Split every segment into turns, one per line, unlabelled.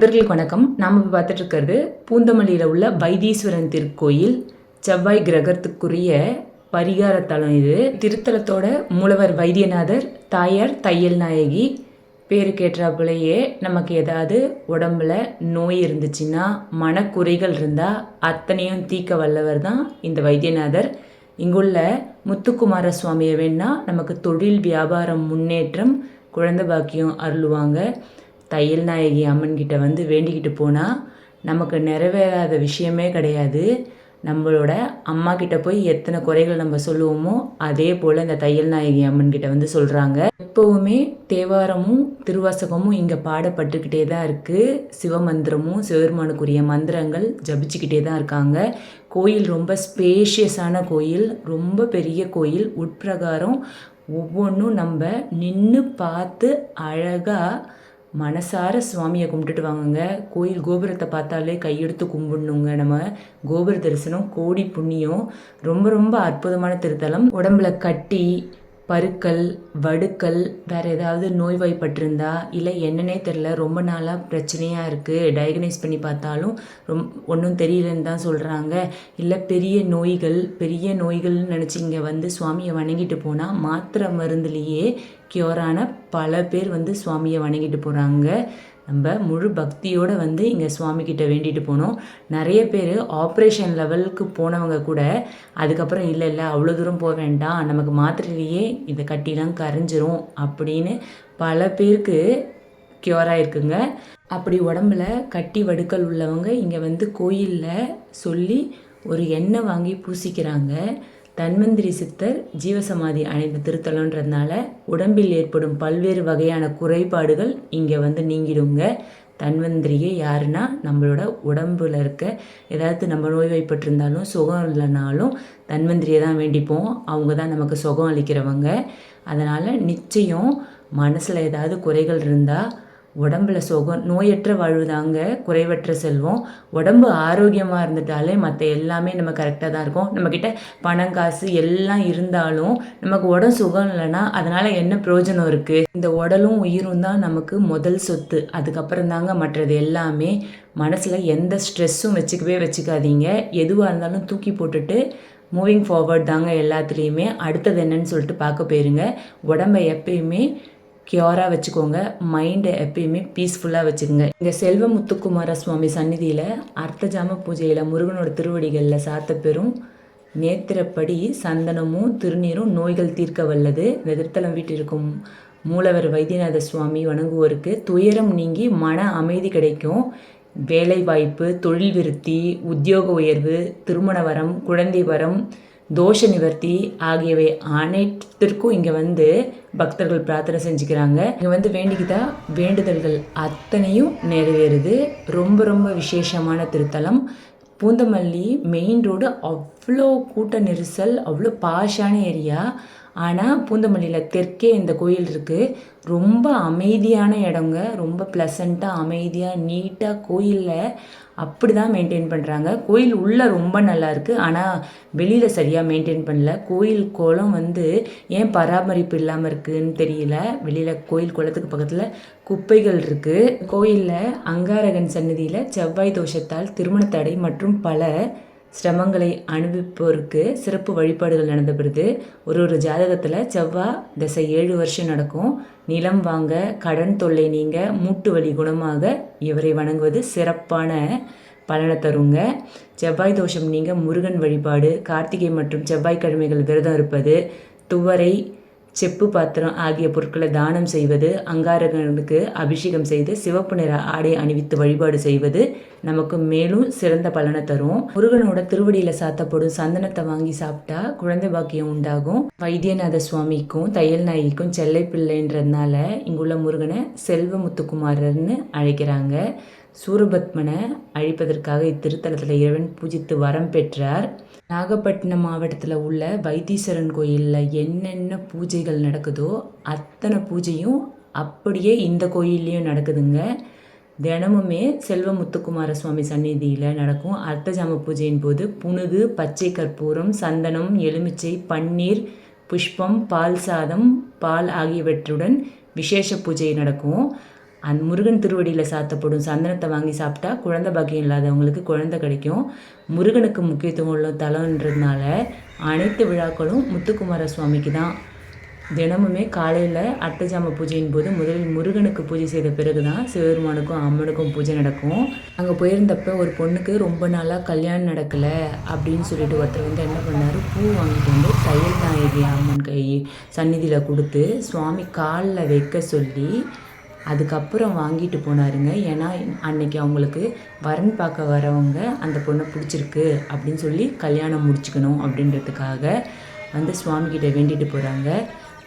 நண்பர்களுக்கு வணக்கம். நாம் இப்போ பார்த்துட்டு இருக்கிறது பூந்தமல்லியில் உள்ள வைத்தீஸ்வரன் திருக்கோயில். செவ்வாய் கிரகத்துக்குரிய பரிகார தலம் இது. திருத்தலத்தோட மூலவர் வைத்தியநாதர் தாயார் தையல் நாயகி. பேருக்கேற்றாப்புலேயே நமக்கு ஏதாவது உடம்புல நோய் இருந்துச்சுன்னா மனக்குறைகள் இருந்தால் அத்தனையும் தீக்க வல்லவர் தான் இந்த வைத்தியநாதர். இங்குள்ள முத்துக்குமார சுவாமியை வேணால் நமக்கு தொழில் வியாபாரம் முன்னேற்றம் குழந்தை பாக்கியம் அருள்வாங்க. தையல் நாயகி அம்மன் கிட்ட வந்து வேண்டிக்கிட்டு போனால் நமக்கு நிறைவேறாத விஷயமே கிடையாது. நம்மளோட அம்மா கிட்ட போய் எத்தனை குறைகள் நம்ம சொல்லுவோமோ அதே போல் இந்த தையல் நாயகி அம்மன் கிட்ட வந்து சொல்கிறாங்க எப்போவுமே தேவாரமும் திருவாசகமும் இங்கே பாடப்பட்டுக்கிட்டே தான் இருக்குது சிவமந்திரமும் சிவபெருமானுக்குரிய மந்திரங்கள் ஜபிச்சுக்கிட்டே தான் இருக்காங்க. கோயில் ரொம்ப ஸ்பேஷியஸான கோயில் ரொம்ப பெரிய கோயில். உட்பிரகாரம் ஒவ்வொன்றும் நம்ம நின்று பார்த்து அழகாக மனசார சுவாமியை கும்பிட்டுட்டு வாங்குங்க. கோயில் கோபுரத்தை பார்த்தாலே கையெடுத்து கும்பிடணுங்க. நம்ம கோபுர தரிசனம் கோடி புண்ணியம் ரொம்ப ரொம்ப அற்புதமான திருத்தலம். உடம்புல கட்டி பருக்கள் வடுக்கள் வேறு ஏதாவது நோய்வாய்ப்பட்டிருந்தா இல்லை என்னன்னே தெரில ரொம்ப நாளாக பிரச்சனையாக இருக்குது டயக்னைஸ் பண்ணி பார்த்தாலும் ரொம் ஒன்றும் தெரியலன்னு தான் சொல்கிறாங்க இல்லை பெரிய நோய்கள் பெரிய நோய்கள்னு நினச்சி இங்கே வந்து சுவாமியை வணங்கிட்டு போனால் மாத்திரை மருந்துலேயே க்யூரான பல பேர் வந்து சுவாமியை வணங்கிட்டு போகிறாங்க நம்ம முழு பக்தியோடு வந்து இங்கே சுவாமிக்கிட்ட வேண்டிட்டு போனோம். நிறைய பேர் ஆப்ரேஷன் லெவலுக்கு போனவங்க கூட அதுக்கப்புறம் இல்லை இல்லை அவ்வளோ தூரம் போக வேண்டாம். நமக்கு மாத்திரையிலேயே இதை கட்டிலாம் கரைஞ்சிரும் அப்படின்னு பல பேருக்கு க்யூராக இருக்குங்க அப்படி உடம்புல கட்டி வடுக்கல் உள்ளவங்க இங்கே வந்து கோயிலில் சொல்லி ஒரு எண்ணெய் வாங்கி பூசிக்கிறாங்க. தன்வந்திரி சித்தர் ஜீவசமாதி அடைந்த திருத்தலன்றதுனால உடம்பில் ஏற்படும் பல்வேறு வகையான குறைபாடுகள் இங்கே வந்து நீங்கிடுங்க. தன்வந்திரியே யாருன்னா நம்மளோட உடம்புல இருக்க ஏதாவது நம்ம நோய்வாய்ப்பட்டிருந்தாலும் சுகம் இல்லைனாலும் தன்வந்திரியை தான் வேண்டிப்போம். அவங்க தான் நமக்கு சுகம் அளிக்கிறவங்க. அதனால் நிச்சயம் மனசில் ஏதாவது குறைகள் இருந்தால் உடம்புல சுகம் நோயற்ற வாழ்வுதாங்க குறைவற்ற செல்வம். உடம்பு ஆரோக்கியமாக இருந்துட்டாலே மற்ற எல்லாமே நம்ம கரெக்டாக தான் இருக்கும். நம்மக்கிட்ட பணம் காசு எல்லாம் இருந்தாலும் நமக்கு உடம்பு சுகம் இல்லைன்னா அதனால் என்ன பிரயோஜனம் இருக்குது இந்த உடலும் உயிரும் தான் நமக்கு முதல் சொத்து. அதுக்கப்புறம் தாங்க மற்றது எல்லாமே. மனசில் எந்த ஸ்ட்ரெஸ்ஸும் வச்சுக்கவே வச்சுக்காதீங்க. எதுவாக இருந்தாலும் தூக்கி போட்டுட்டு மூவிங் ஃபார்வர்ட் தாங்க எல்லாத்துலேயுமே. அடுத்தது என்னன்னு சொல்லிட்டு பார்க்க போயிருங்க. உடம்பை எப்பயுமே க்யூராக வச்சுக்கோங்க. மைண்டை எப்பயுமே பீஸ்ஃபுல்லாக வச்சுக்கோங்க. இங்கே செல்வ முத்துக்குமார சுவாமி சந்நிதியில் அர்த்தஜாம பூஜையில் முருகனோட திருவடிகளில் சாத்த பெறும் நேத்திரப்படி சந்தனமும் திருநீரும் நோய்கள் தீர்க்க வல்லது. வெதிர்த்தலம் வீட்டிற்கும் மூலவர் வைத்தியநாத சுவாமி வணங்குவோருக்கு துயரம் நீங்கி மன அமைதி கிடைக்கும். வேலை வாய்ப்பு தொழில் விருத்தி உத்தியோக உயர்வு திருமண வரம் குழந்தை வரம் தோஷ நிவர்த்தி ஆகியவை அனைத்திற்கும் இங்கே வந்து பக்தர்கள் பிரார்த்தனை செஞ்சுக்கிறாங்க. இங்கே வந்து வேண்டிக்கிட்டா வேண்டுதல்கள் அத்தனையும் நிறைவேறுது. ரொம்ப ரொம்ப விசேஷமான திருத்தலம். பூந்தமல்லி மெயின் ரோடு அவ்வளோ கூட்ட நெரிசல் அவ்வளோ பாஷான ஏரியா ஆனால் பூந்தமல்லியில் தெற்கே இந்த கோயில் இருக்குது ரொம்ப அமைதியான இடங்க. ரொம்ப ப்ளசண்ட்டாக அமைதியாக நீட்டாக கோயிலில் அப்படி தான் மெயின்டைன் பண்ணுறாங்க கோயில் உள்ளே ரொம்ப நல்லா இருக்குது ஆனால் வெளியில் சரியாக மெயின்டைன் பண்ணல. கோயில் குளம் வந்து ஏன் பராமரிப்பு இல்லாமல் இருக்குதுன்னு தெரியல. வெளியில் கோயில் குளத்துக்கு பக்கத்தில் குப்பைகள் இருக்குது கோயிலில் அங்காரகன் சன்னதியில் செவ்வாய் தோஷத்தால் திருமண தடை மற்றும் பல சிரமங்களை அனுபவிப்போருக்கு சிறப்பு வழிபாடுகள் நடந்தப்படுது ஒரு ஒரு ஜாதகத்தில் செவ்வாய் தசை ஏழு வருஷம் நடக்கும். நிலம் வாங்க கடன் தொல்லை நீங்க மூட்டு வலி குணமாக இவரை வணங்குவது சிறப்பான பலனை தருங்க. செவ்வாய் தோஷம் நீங்க முருகன் வழிபாடு கார்த்திகை மற்றும் செவ்வாய்க்கிழமைகள் விரதம் இருப்பது துவரை செப்பு பாத்திரம் ஆகிய பொருட்களை தானம் செய்வது அங்காரகனுக்கு அபிஷேகம் செய்து சிவப்பு நிற ஆடை அணிவித்து வழிபாடு செய்வது நமக்கு மேலும் சிறந்த பலனை தரும். முருகனோட திருவடியில சாத்தப்படும் சந்தனத்தை வாங்கி சாப்பிட்டா குழந்தை பாக்கியம் உண்டாகும். வைத்தியநாத சுவாமிக்கும் தையல் நாய்க்கும் செல்லை பிள்ளைன்றதுனால இங்குள்ள முருகனை செல்வ முத்துக்குமாரர்னு அழைக்கிறாங்க. சூரபத்மனை அழிப்பதற்காக இத்திருத்தலத்தில் இறைவன் பூஜித்து வரம் பெற்றார். நாகப்பட்டினம் மாவட்டத்தில் உள்ள வைத்தீஸ்வரன் கோயிலில் என்னென்ன பூஜைகள் நடக்குதோ அத்தனை பூஜையும் அப்படியே இந்த கோயில்லையும் நடக்குதுங்க. தினமுமே செல்வ முத்துக்குமார சுவாமி சந்நிதியில் நடக்கும் அர்த்தஜாம பூஜையின் போது புனுகு பச்சை கற்பூரம் சந்தனம் எலுமிச்சை பன்னீர் புஷ்பம் பால் சாதம் பால் ஆகியவற்றுடன் விசேஷ பூஜை நடக்கும். அந் முருகன் திருவடியில் சாத்தப்படும் சந்தனத்தை வாங்கி சாப்பிட்டா குழந்தை பாக்கியம் இல்லாதவங்களுக்கு குழந்தை கிடைக்கும். முருகனுக்கு முக்கியத்துவம் உள்ள தலன்றதுனால அனைத்து விழாக்களும் முத்துக்குமார சுவாமிக்கு தான். தினமுமே காலையில் அட்டஜாம பூஜையின் போது முதலில் முருகனுக்கு பூஜை செய்த பிறகு தான் சிவபெருமானுக்கும் அம்மனுக்கும் பூஜை நடக்கும். அங்கே போயிருந்தப்ப ஒரு பொண்ணுக்கு ரொம்ப நாளாக கல்யாணம் நடக்கலை அப்படின்னு சொல்லிட்டு ஒருத்தர் வந்து என்ன பண்ணார்? பூ வாங்கிட்டு வந்து தையல் நாயகி அம்மன் கை சந்நிதியில் கொடுத்து சுவாமி காலில் வைக்க சொல்லி அதுக்கப்புறம் வாங்கிட்டு போனாருங்க. ஏன்னா அன்னைக்கு அவங்களுக்கு வரன் பார்க்க வரவங்க அந்த பொண்ணை பிடிச்சிருக்கு அப்படின்னு சொல்லி கல்யாணம் முடிச்சுக்கணும் அப்படின்றதுக்காக வந்து சுவாமிகிட்ட வேண்டிட்டு போகிறாங்க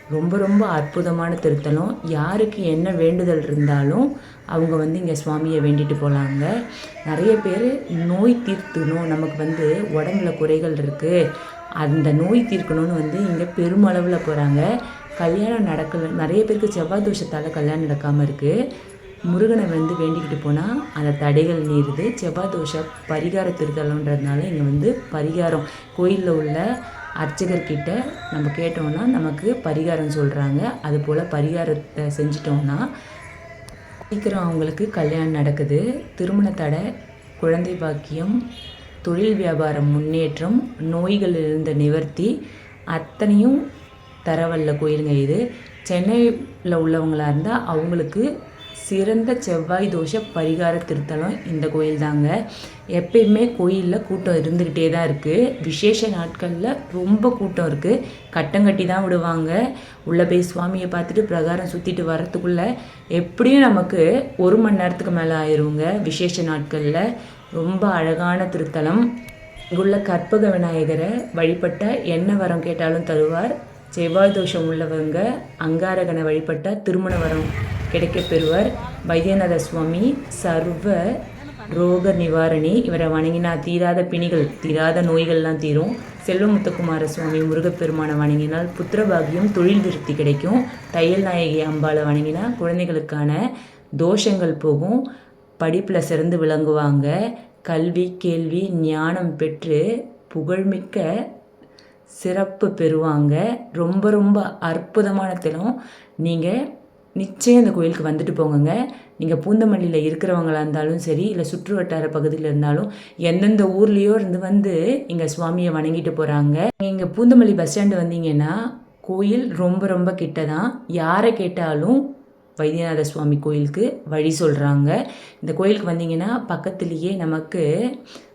ரொம்ப ரொம்ப அற்புதமான திருத்தலம். யாருக்கு என்ன வேண்டுதல் இருந்தாலும் அவங்க வந்து இங்கே சுவாமியை வேண்டிட்டு போகலாங்க நிறைய பேர் நோய் தீர்த்துணும். நமக்கு வந்து உடம்புல குறைகள் இருக்குது அந்த நோய் தீர்க்கணும்னு வந்து இங்கே பெருமளவில் போகிறாங்க கல்யாணம் நடக்கல. நிறைய பேருக்கு செவ்வாய் தோஷத்தால் கல்யாணம் நடக்காமல் இருக்குது முருகனை வந்து வேண்டிக்கிட்டு போனால் அந்த தடைகள் நீருது. செவ்வாய் தோஷ பரிகார திருத்தலன்றதுனால இங்கே வந்து பரிகாரம். கோயிலில் உள்ள அர்ச்சகர்கிட்ட நம்ம கேட்டோம்னா நமக்கு பரிகாரம் சொல்கிறாங்க அதுபோல் பரிகாரத்தை செஞ்சிட்டோம்னா சீக்கிரம் அவங்களுக்கு கல்யாணம் நடக்குது. திருமண தடை குழந்தை பாக்கியம் தொழில் வியாபாரம் முன்னேற்றம் நோய்கள் இருந்த நிவர்த்தி அத்தனையும் தரவல்ல கோயிலுங்க இது. சென்னையில் உள்ளவங்களாக இருந்தால் அவங்களுக்கு சிறந்த செவ்வாய் தோஷ பரிகார திருத்தலம் இந்த கோயில் தாங்க. எப்பயுமே கோயிலில் கூட்டம் இருந்துக்கிட்டே தான் இருக்குது விசேஷ நாட்களில் ரொம்ப கூட்டம் இருக்குது கட்டங்கட்டி தான் விடுவாங்க. உள்ளே போய் சுவாமியை பார்த்துட்டு பிரகாரம் சுற்றிட்டு வரத்துக்குள்ளே எப்படியும் நமக்கு ஒரு மணி நேரத்துக்கு மேலே ஆயிருங்க விசேஷ நாட்களில். ரொம்ப அழகான திருத்தலம். இங்குள்ள கற்பக விநாயகரை வழிபட்ட என்ன வரம் கேட்டாலும் தருவார். செவ்வாய் தோஷம் உள்ளவங்க அங்காரகனை வழிபட்ட திருமண வரம் கிடைக்க பெறுவர். வைத்தியநாத சுவாமி சர்வ ரோக நிவாரணி இவரை வணங்கினா தீராத பிணிகள் தீராத நோய்கள்லாம் தீரும். செல்வமுத்தகுமார சுவாமி முருகப்பெருமானை வணங்கினால் புத்திரபாகியம் தொழில் விருத்தி கிடைக்கும். தையல் நாயகி அம்பாவை வணங்கினா குழந்தைகளுக்கான தோஷங்கள் போகும். படிப்பில் சிறந்து விளங்குவாங்க. கல்வி கேள்வி ஞானம் பெற்று புகழ்மிக்க சிறப்பு பெறுவாங்க. ரொம்ப ரொம்ப அற்புதமான தினம். நீங்கள் நிச்சயம் இந்த கோயிலுக்கு வந்துட்டு போங்கங்க. நீங்கள் பூந்தமல்லியில் இருக்கிறவங்களா இருந்தாலும் சரி இல்லை சுற்று வட்டார பகுதியில் இருந்தாலும் எந்தெந்த ஊர்லேயோ இருந்து வந்து இங்கே சுவாமியை வணங்கிட்டு போகிறாங்க நீங்கள் பூந்தமல்லி பஸ் ஸ்டாண்டு வந்தீங்கன்னா கோயில் ரொம்ப ரொம்ப கிட்ட தான் யாரை கேட்டாலும் வைத்தியநாத சுவாமி கோயிலுக்கு வழி சொல்கிறாங்க இந்த கோயிலுக்கு வந்தீங்கன்னா பக்கத்துலேயே நமக்கு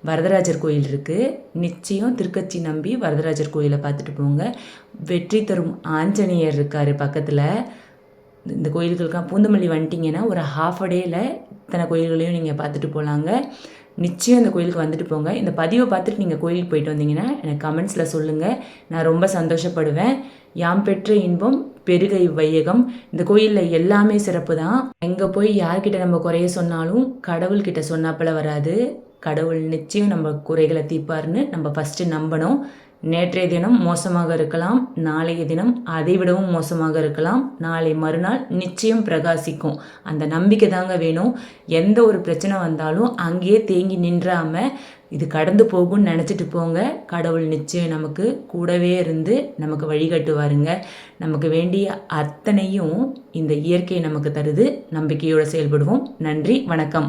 வரதராஜர் கோயில் இருக்குது நிச்சயம் திருக்கச்சி நம்பி வரதராஜர் கோயிலை பார்த்துட்டு போங்க. வெற்றி தரும் ஆஞ்சநேயர் இருக்கார் பக்கத்தில். இந்த கோயில்களுக்கெலாம் பூந்தமல்லி வந்துட்டிங்கன்னா ஒரு ஹாஃப் அ டேயில் இத்தனை கோயில்களையும் நீங்கள் பார்த்துட்டு போகலாங்க நிச்சயம் இந்த கோயிலுக்கு வந்துட்டு போங்க. இந்த பதிவை பார்த்துட்டு நீங்கள் கோயிலுக்கு போயிட்டு வந்தீங்கன்னா எனக்கு கமெண்ட்ஸில் சொல்லுங்கள் நான் ரொம்ப சந்தோஷப்படுவேன். யாம் பெற்ற இன்பம் பெருகை வையகம். இந்த கோயிலில் எல்லாமே சிறப்பு தான் எங்கே போய் யார்கிட்ட நம்ம குறைய சொன்னாலும் கடவுள்கிட்ட சொன்னாப்பில் வராது. கடவுள் நிச்சயம் நம்ம குறைகளை தீர்ப்பார்னு நம்ம ஃபஸ்ட்டு நம்பணும். நேற்றைய தினம் மோசமாக இருக்கலாம். நாளைய தினம் அதை விடவும் மோசமாக இருக்கலாம். நாளை மறுநாள் நிச்சயம் பிரகாசிக்கும். அந்த நம்பிக்கை தாங்க வேணும். எந்த ஒரு பிரச்சனை வந்தாலும் அங்கேயே தேங்கி நின்றாமல் இது கடந்து போகும்னு நினச்சிட்டு போங்க. கடவுள் நிச்சயம் நமக்கு கூடவே இருந்து நமக்கு வழிகட்டுவாருங்க நமக்கு வேண்டிய அத்தனையும் இந்த இயற்கை நமக்கு தருது. நம்பிக்கையோடு செயல்படுவோம். நன்றி வணக்கம்.